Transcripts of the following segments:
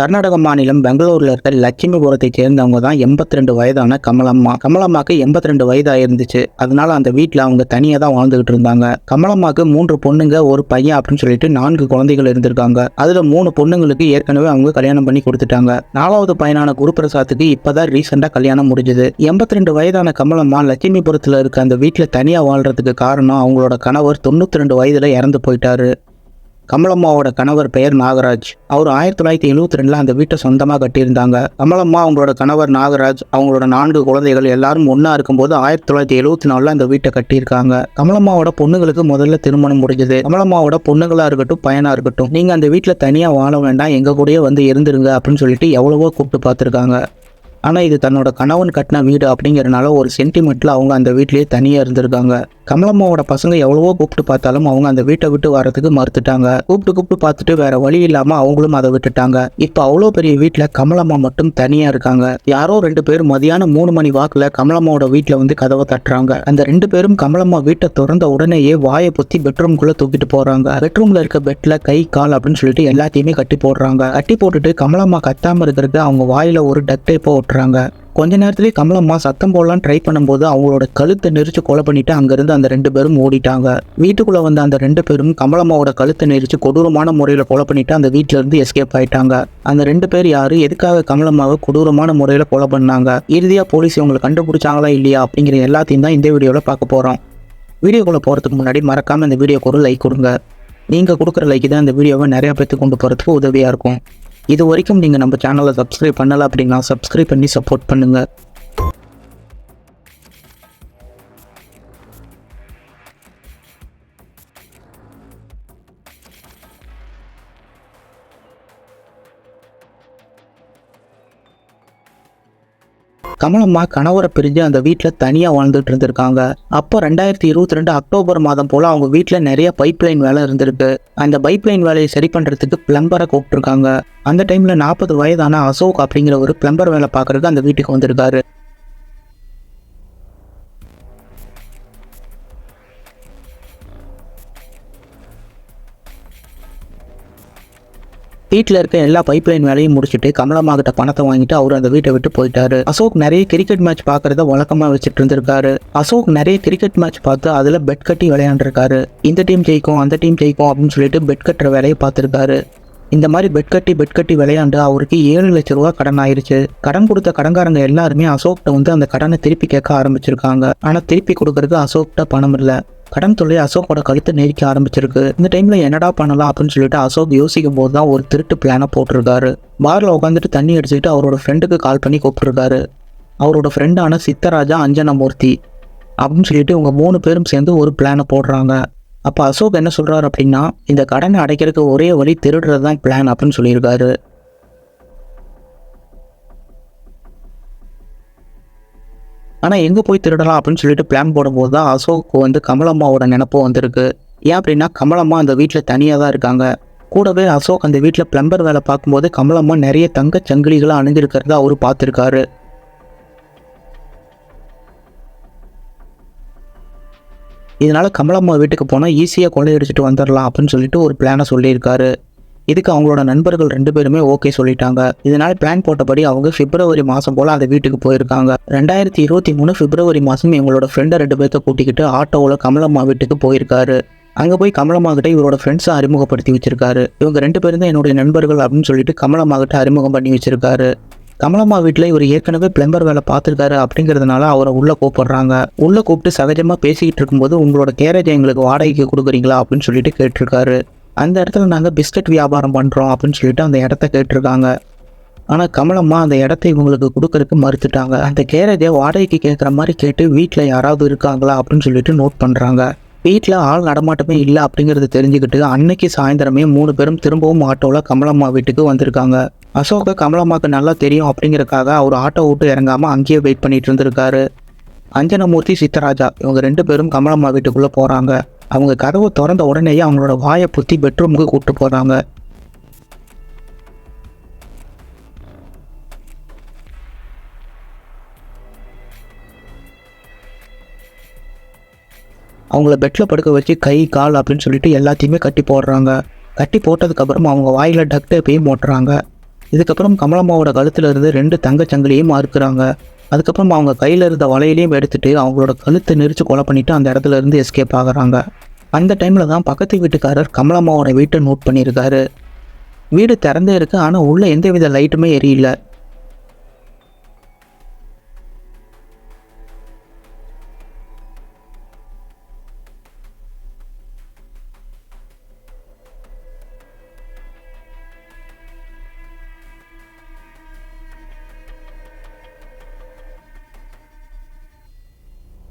கர்நாடக மாநிலம் பெங்களூர்ல இருக்க லட்சுமிபுரத்தை சேர்ந்தவங்க தான் எண்பத்தி ரெண்டு வயதான கமலம்மா. கமலம்மாக்கு எண்பத்தி ரெண்டு வயதா இருந்துச்சு அதனால அந்த வீட்டில் அவங்க தனியாக தான் வாழ்ந்துகிட்டு இருந்தாங்க. கமலம்மாக்கு மூன்று பொண்ணுங்க ஒரு பையன் அப்படின்னு சொல்லிட்டு நான்கு குழந்தைகள் இருந்திருக்காங்க. அதுல மூணு பொண்ணுங்களுக்கு ஏற்கனவே அவங்க கல்யாணம் பண்ணி கொடுத்துட்டாங்க. நாலாவது பையனான குருபிரசாத்துக்கு இப்பதான் ரீசெண்டா கல்யாணம் முடிஞ்சது. எண்பத்தி ரெண்டு வயதான கமலம்மா லட்சுமிபுரத்துல இருக்க அந்த வீட்டில் தனியாக வாழ்றதுக்கு காரணம் அவங்களோட கணவர் தொண்ணூத்தி ரெண்டு வயதுல இறந்து போயிட்டாரு. கமலம்மாவோட கணவர் பெயர் நாகராஜ். அவர் ஆயிரத்தி தொள்ளாயிரத்தி எழுபத்தி ரெண்டில் அந்த வீட்டை சொந்தமாக கட்டியிருந்தாங்க. கமலம்மா அவங்களோட கணவர் நாகராஜ் அவங்களோட நான்கு குழந்தைகள் எல்லாரும் ஒன்றா இருக்கும்போது ஆயிரத்தி தொள்ளாயிரத்தி எழுபத்தி நாலில் அந்த வீட்டை கட்டியிருக்காங்க. கமலம்மாவோட பொண்ணுங்களுக்கு முதல்ல திருமணம் முடிஞ்சது. கமலம்மாவோட பொண்ணுங்களா இருக்கட்டும் பையனா இருக்கட்டும் நீங்கள் அந்த வீட்டில் தனியாக வாழ வேண்டாம் எங்கள் கூடயே வந்து இருந்துருங்க அப்படின்னு சொல்லிட்டு எவ்வளவோ கூப்பிட்டு பார்த்துருக்காங்க. ஆனால் இது தன்னோட கணவன் கட்டின வீடு அப்படிங்கிறனால ஒரு சென்டிமெண்ட்டில் அவங்க அந்த வீட்லேயே தனியாக இருந்திருக்காங்க. கமலம்மாவோட பசங்க எவ்வளவோ கூப்பிட்டு பார்த்தாலும் அவங்க அந்த வீட்டை விட்டு வரதுக்கு மறுத்துட்டாங்க. கூப்பிட்டு கூப்பிட்டு பார்த்துட்டு வேற வழி இல்லாமல் அவங்களும் அதை விட்டுட்டாங்க. இப்போ அவ்வளோ பெரிய வீட்டில் கமலம்மா மட்டும் தனியாக இருக்காங்க. யாரோ ரெண்டு பேர் மதியானம் மூணு மணி வாக்கில் கமலம்மாவோட வீட்டில் வந்து கதவை தட்டுறாங்க. அந்த ரெண்டு பேரும் கமலம்மா வீட்டை திறந்த உடனேயே வாயை பொத்தி பெட்ரூம்குள்ளே தூக்கிட்டு போகிறாங்க பெட்ரூமில் இருக்க பெட்டில் கை கால் அப்படின்னு சொல்லிட்டு எல்லாத்தையுமே கட்டி போடுறாங்க. கட்டி போட்டுட்டு கமலம்மா கத்தாமல் இருக்கிறது அவங்க வாயில் ஒரு டக் டேப்பை ஒட்டுறாங்க கொஞ்ச நேரத்திலேயே கமலம்மா சத்தம் போடலாம் ட்ரை பண்ணும்போது அவங்களோட கழுத்தை நெரிச்சு கொலை பண்ணிட்டு அங்கிருந்து அந்த ரெண்டு பேரும் ஓடிட்டாங்க. வீட்டுக்குள்ள வந்த அந்த ரெண்டு பேரும் கமலம்மாவோட கழுத்தை நெரிச்சு கொடூரமான முறையில் கொலை பண்ணிட்டு அந்த வீட்ல இருந்து எஸ்கேப் ஆயிட்டாங்க. அந்த ரெண்டு பேர் யாரு? எதுக்காக கமலம்மாவை கொடூரமான முறையில் கொலை பண்ணாங்க? இறுதியா போலீஸ் இவங்களை கண்டுபிடிச்சாங்களா இல்லையா அப்படிங்கிற எல்லாத்தையும் தான் இந்த வீடியோவில் பார்க்க போறோம். வீடியோக்குள்ள போறதுக்கு முன்னாடி மறக்காம இந்த வீடியோக்கு ஒரு லைக் கொடுங்க. நீங்க கொடுக்குற லைக் தான் இந்த வீடியோவை நிறைய பேர்த்து கொண்டு போறதுக்கு உதவியா இருக்கும். இது வரைக்கும் நீங்கள் நம்ம சேனலை சப்ஸ்கிரைப் பண்ணலை அப்படின்னா சப்ஸ்கிரைப் பண்ணி சப்போர்ட் பண்ணுங்கள் கமலம்மா கணவரை பிரிஞ்சு அந்த வீட்டில் தனியாக வாழ்ந்துட்டு இருந்திருக்காங்க. அப்போ ரெண்டாயிரத்தி இருபத்தி ரெண்டு அக்டோபர் மாதம் போல் அவங்க வீட்டில் நிறைய பைப் லைன் வேலை இருந்திருக்கு. அந்த பைப் லைன் வேலையை சரி பண்ணுறதுக்கு பிளம்பரை கூப்பிட்டுருக்காங்க. அந்த டைமில் நாற்பது வயதான அசோக் அப்படிங்கிற ஒரு பிளம்பர் வேலை பார்க்கறதுக்கு அந்த வீட்டுக்கு வந்திருக்காரு. வீட்டில் இருக்க எல்லா பைப் லைன் வேலையும் முடிச்சுட்டு கமலம்மா கிட்ட பணத்தை வாங்கிட்டு அவர் அந்த வீட்டை விட்டு போயிட்டாரு. அசோக் நிறைய கிரிக்கெட் மேட்ச் பார்க்கறத வழக்கமா வச்சுட்டு இருந்திருக்காரு. அசோக் நிறைய கிரிக்கெட் மேட்ச் பார்த்து அதுல பெட் கட்டி விளையாண்டுருக்காரு. இந்த டீம் ஜெயிக்கும் அந்த டீம் ஜெயிக்கும் அப்படின்னு சொல்லிட்டு பெட் கட்டுற வேலையை பார்த்துருக்காரு. இந்த மாதிரி பெட் கட்டி பெட் கட்டி விளையாண்டு அவருக்கு ஏழு லட்ச ரூபா கடன் ஆயிருச்சு. கடன் கொடுத்த கடன்காரங்க எல்லாருமே அசோக்கிட்ட வந்து அந்த கடனை திருப்பி கேட்க ஆரம்பிச்சிருக்காங்க. ஆனா திருப்பி கொடுக்கறதுக்கு அசோக்கிட்ட பணம் இல்லை. கடன் தொல்லை அசோக்கோட கழுத்தை நெரிக்க ஆரம்பிச்சிருக்கு. இந்த டைம்ல என்னடா பண்ணலாம் அப்படின்னு சொல்லிட்டு அசோக் யோசிக்கும் போது தான் ஒரு திருட்டு பிளானை போட்டிருக்காரு. பார்ல உட்காந்துட்டு தண்ணி அடிச்சுட்டு அவரோட ஃப்ரெண்டுக்கு கால் பண்ணி கூப்பிட்டுருக்காரு. அவரோட ஃப்ரெண்டான சித்தராஜா அஞ்சனமூர்த்தி அப்படின்னு சொல்லிட்டு இவங்க மூணு பேரும் சேர்ந்து ஒரு பிளானை போடுறாங்க. அப்போ அசோக் என்ன சொல்கிறாரு அப்படின்னா இந்த கடனை அடைக்கிறதுக்கு ஒரே வழி திருடுறது தான் பிளான் அப்படின்னு சொல்லியிருக்காரு. ஆனால் எங்கே போய் திருடலாம் அப்படின்னு சொல்லிட்டு பிளான் போடும்போது தான் அசோக்கு வந்து கமலம்மாவோட நினப்பு வந்திருக்கு. ஏன் அப்படின்னா கமலம்மா அந்த வீட்டில் தனியாக தான் இருக்காங்க. கூடவே அசோக் அந்த வீட்டில் பிளம்பர் வேலை பார்க்கும்போது கமலம்மா நிறைய தங்கச் சங்கிலிகளை அணிஞ்சிருக்கிறத அவர் பார்த்துருக்காரு. இதனால் கமலம்மா வீட்டுக்கு போனால் ஈஸியாக கொள்ளையடிச்சிட்டு வந்துடலாம் அப்படின்னு சொல்லிட்டு ஒரு பிளானை சொல்லியிருக்காரு. இதுக்கு அவங்களோட நண்பர்கள் ரெண்டு பேருமே ஓகே சொல்லிட்டாங்க. இதனால பிளான் போட்டபடி அவங்க பிப்ரவரி மாதம் போல் அந்த வீட்டுக்கு போயிருக்காங்க. ரெண்டாயிரத்தி இருபத்தி மூணு பிப்ரவரி மாசம் இவங்களோட ஃப்ரெண்டை ரெண்டு பேர்த்த கூட்டிக்கிட்டு ஆட்டோவில் கமலம்மா வீட்டுக்கு போயிருக்காரு. அங்கே போய் கமலம்மா கிட்ட இவரோட ஃப்ரெண்ட்ஸை அறிமுகப்படுத்தி வச்சிருக்காரு. இவங்க ரெண்டு பேரும் தான் என்னுடைய நண்பர்கள் அப்படின்னு சொல்லிட்டு கமலம்மா கிட்ட அறிமுகம் பண்ணி வச்சிருக்காரு. கமலம்மா வீட்டில் இவர் ஏற்கனவே பிளம்பர் வேலை பார்த்துருக்காரு அப்படிங்கிறதுனால அவரை உள்ளே கூப்பிடுறாங்க. உள்ளே கூப்பிட்டு சகஜமாக பேசிக்கிட்டு இருக்கும்போது உங்களோட கேரேஜ் எங்களுக்கு வாடகைக்கு கொடுக்குறீங்களா அப்படின்னு சொல்லிட்டு கேட்டிருக்காரு. அந்த இடத்துல நாங்கள் பிஸ்கட் வியாபாரம் பண்ணுறோம் அப்படின்னு சொல்லிட்டு அந்த இடத்த கேட்டிருக்காங்க. ஆனால் கமலம்மா அந்த இடத்த இவங்களுக்கு கொடுக்கறதுக்கு மறுத்துட்டாங்க. அந்த கேரேஜை வாடகைக்கு கேட்குற மாதிரி கேட்டு வீட்டில் யாராவது இருக்காங்களா அப்படின்னு சொல்லிட்டு நோட் பண்ணுறாங்க வீட்டில் ஆள் நடமாட்டமே இல்லை அப்படிங்கிறத தெரிஞ்சுக்கிட்டு அன்னைக்கு சாயந்தரமே மூணு பேரும் திரும்பவும் ஆட்டோவில் கமலம்மா வீட்டுக்கு வந்திருக்காங்க. அசோக கமலம்மாக்கு நல்லா தெரியும் அப்படிங்கிறக்காக அவர் ஆட்டோ விட்டு இறங்காமல் அங்கேயே வெயிட் பண்ணிட்டு இருந்திருக்காரு. அஞ்சனமூர்த்தி சித்தராஜா இவங்க ரெண்டு பேரும் கமலம்மா வீட்டுக்குள்ளே போகிறாங்க அவங்க கதவை திறந்த உடனேயே அவங்களோட வாயை புத்தி பெட்ரூமுக்கு கூப்பிட்டு போகிறாங்க அவங்கள பெட்டில் படுக்க வச்சு கை கால் அப்படின்னு சொல்லிட்டு எல்லாத்தையுமே கட்டி போடுறாங்க. கட்டி போட்டதுக்கப்புறம் அவங்க வாயில் டக்டேப்பையும் போட்டுறாங்க இதுக்கப்புறம் கமலம்மாவோட கழுத்துல இருந்து ரெண்டு தங்கச் சங்கிலியும் அதுக்கப்புறம் அவங்க கையில் இருந்த வலையிலையும் எடுத்துட்டு அவங்களோட கழுத்தை நெரிச்சு கொலை பண்ணிட்டு அந்த இடத்துல இருந்து எஸ்கேப் ஆகுறாங்க. அந்த டைமில் தான் பக்கத்து வீட்டுக்காரர் கமலம்மாவோட வீட்டை நோட் பண்ணியிருக்காரு. வீடு திறந்தே இருக்கு ஆனால் உள்ள எந்தவித லைட்டுமே எரியல.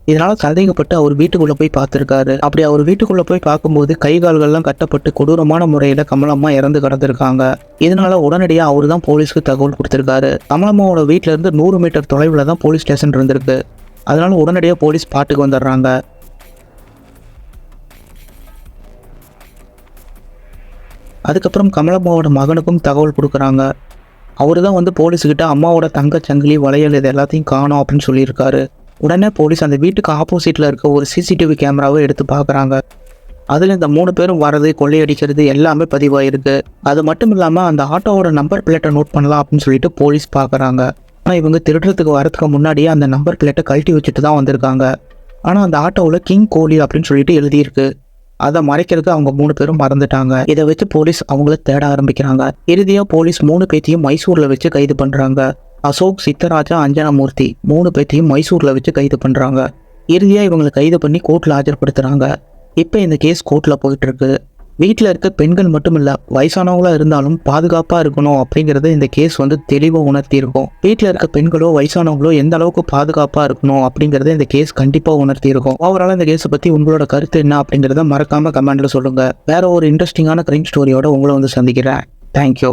இதனால சந்தேகப்பட்டு அவர் வீட்டுக்குள்ள போய் பார்த்துருக்காரு. அப்படி அவர் வீட்டுக்குள்ள போய் பார்க்கும்போது கை கால்கள்லாம் கட்டப்பட்டு கொடூரமான முறையில் கமலம்மா இறந்து கிடந்திருக்காங்க. இதனால உடனடியாக அவர் தான் போலீஸ்க்கு தகவல் கொடுத்துருக்காரு. கமலம்மாவோட வீட்டுல இருந்து நூறு மீட்டர் தொலைவில் தான் போலீஸ் ஸ்டேஷன் இருந்திருக்கு. அதனால உடனடியாக போலீஸ் பாட்டுக்கு வந்துடுறாங்க. அதுக்கப்புறம் கமலம்மாவோட மகனுக்கும் தகவல் கொடுக்குறாங்க. அவர் தான் வந்து போலீஸுக்கிட்ட அம்மாவோட தங்கச் சங்கிலி வளையல் இது எல்லாத்தையும் காணோம் அப்படின்னு சொல்லியிருக்காரு. உடனே போலீஸ் அந்த வீட்டுக்கு ஆப்போசிட்டில் இருக்க ஒரு சிசிடிவி கேமராவை எடுத்து பார்க்குறாங்க. அதில் இந்த மூணு பேரும் வர்றது கொள்ளையடிக்கிறது எல்லாமே பதிவாயிருக்கு. அது மட்டும் இல்லாமல் அந்த ஆட்டோவோட நம்பர் பிளேட்டை நோட் பண்ணலாம் அப்படின்னு சொல்லிட்டு போலீஸ் பார்க்குறாங்க. ஆனால் இவங்க திருடுறதுக்கு வரதுக்கு முன்னாடியே அந்த நம்பர் பிளேட்டை கழட்டி வச்சுட்டு தான் வந்திருக்காங்க. ஆனால் அந்த ஆட்டோவில் கிங் கோலி அப்படின்னு சொல்லிட்டு எழுதியிருக்கு. அதை மறைக்கிறதுக்கு அவங்க மூணு பேரும் மறந்துட்டாங்க. இதை வச்சு போலீஸ் அவங்கள தேட ஆரம்பிக்கிறாங்க. இறுதியாக போலீஸ் மூணு பேத்தையும் மைசூரில் வச்சு கைது பண்ணுறாங்க அசோக் சித்தராஜா அஞ்சனமூர்த்தி மூணு பேர்த்தையும் மைசூரில் வச்சு கைது பண்ணுறாங்க இறுதியாக இவங்களை கைது பண்ணி கோர்ட்டில் ஆஜர்படுத்துகிறாங்க இப்போ இந்த கேஸ் கோர்ட்டில் போயிட்டு இருக்கு வீட்டில் இருக்க பெண்கள் மட்டும் இல்லை வயசானவங்களாக இருந்தாலும் பாதுகாப்பாக இருக்கணும் அப்படிங்கிறத இந்த கேஸ் வந்து தெளிவாக உணர்த்தியிருக்கும். வீட்டில் இருக்க பெண்களோ வயசானவங்களோ எந்த அளவுக்கு பாதுகாப்பாக இருக்கணும் அப்படிங்கிறத இந்த கேஸ் கண்டிப்பாக உணர்த்தியிருக்கும். ஓவரால் இந்த கேஸை பற்றி உங்களோட கருத்து என்ன அப்படிங்கிறத மறக்காமல் கமெண்ட்டில் சொல்லுங்கள் வேற ஒரு இன்ட்ரெஸ்டிங்கான கிரைம் ஸ்டோரியோட உங்களை வந்து சந்திக்கிறேன். தேங்க்யூ